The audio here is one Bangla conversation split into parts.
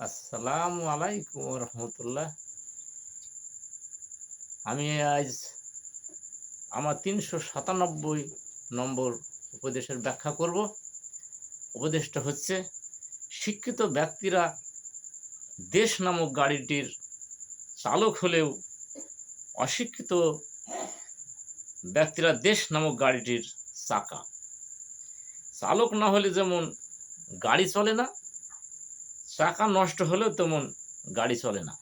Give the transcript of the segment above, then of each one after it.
আসসালামু আলাইকুম রহমতুল্লাহ আমি আজ আমার তিনশো সাতানব্বই নম্বর উপদেশের ব্যাখ্যা করব। উপদেশটা হচ্ছে, শিক্ষিত ব্যক্তিরা দেশ নামক গাড়িটির চালক হলেও অশিক্ষিত ব্যক্তিরা দেশ নামক গাড়িটির চাকা। চালক না হলে যেমন গাড়ি চলে না চাকা নষ্ট হলেও তেমন গাড়ি চলে না।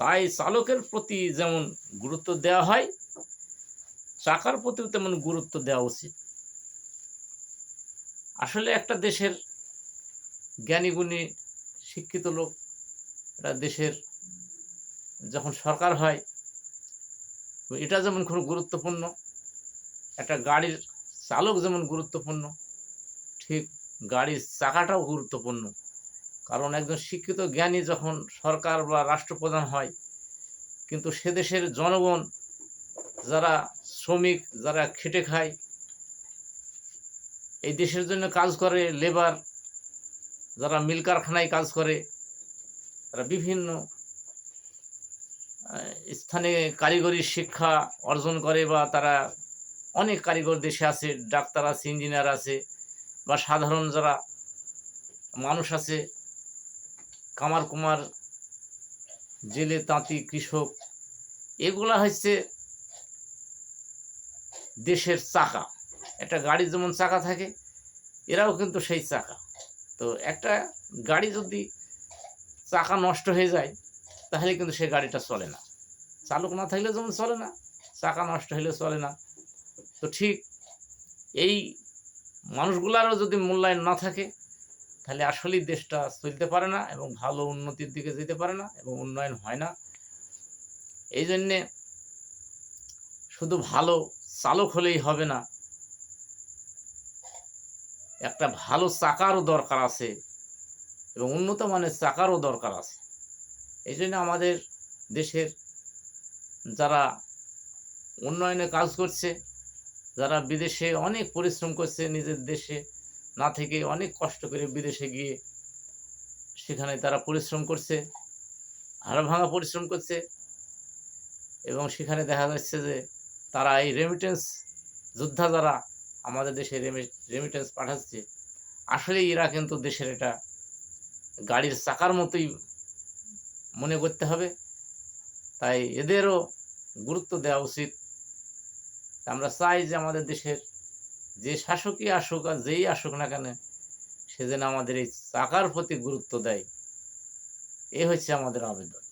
তাই চালকের প্রতি যেমন গুরুত্ব দেওয়া হয়, চাকার প্রতিও তেমন গুরুত্ব দেওয়া উচিত। আসলে একটা দেশের জ্ঞানীগুণী, শিক্ষিত লোক, একটা দেশের যখন সরকার হয়, এটা যেমন খুব গুরুত্বপূর্ণ, একটা গাড়ির চালক যেমন গুরুত্বপূর্ণ, ঠিক গাড়ির চাকাটাও গুরুত্বপূর্ণ। কারণ একজন শিক্ষিত জ্ঞানী যখন সরকার বা রাষ্ট্রপ্রধান হয়, কিন্তু সে দেশের জনগণ যারা শ্রমিক, যারা খেটে খায়, এই দেশের জন্য কাজ করে লেবার, যারা মিল কারখানায় কাজ করে, তারা বিভিন্ন স্থানে কারিগরি শিক্ষা অর্জন করে বা তারা অনেক কারিগর দেশে আছে, ডাক্তার আছে, ইঞ্জিনিয়ার আছে বা সাধারণ যারা মানুষ আছে কামার কুমার, জেলে তাঁতি, কৃষক, এগুলা হচ্ছে দেশের চাকা। একটা গাড়ি যেমন চাকা থাকে, এরাও কিন্তু সেই চাকা। তো একটা গাড়ি যদি চাকা নষ্ট হয়ে যায়, তাহলে কিন্তু সেই গাড়িটা চলে না। চালক না থাকলে যেমন চলে না, চাকা নষ্ট হলে চলে না। তো ঠিক এই মানুষগুলারও যদি মূল্যায়ন না থাকে তাহলে আসলেই দেশটা চলতে পারে না এবং ভালো উন্নতির দিকে যেতে পারে না এবং উন্নয়ন হয় না। এই জন্যে শুধু ভালো চালক হলেই হবে না, একটা ভালো চাকারও দরকার আছে এবং উন্নত মানের চাকারও দরকার আছে। এই জন্য আমাদের দেশের যারা উন্নয়নে কাজ করছে, যারা বিদেশে অনেক পরিশ্রম করছে, নিজের দেশে না থেকে অনেক কষ্ট করে বিদেশে গিয়ে সেখানে তারা পরিশ্রম করছে, হাড় ভাঙা পরিশ্রম করছে এবং সেখানে দেখা যাচ্ছে যে তারা এই রেমিটেন্স যোদ্ধা যারা আমাদের দেশে রেমিটেন্স পাঠাচ্ছে আসলে এরা কিন্তু দেশের এটা গাড়ির চাকার মতোই মনে করতে হবে। তাই এদেরও গুরুত্ব দেওয়া উচিত। আমরা চাই যে আমাদের দেশের যে শাসকই আসুক আর যেই আসুক না কেন, সে যেন আমাদের এই চাকার প্রতি গুরুত্ব দেয়। এ হচ্ছে আমাদের আবেদন।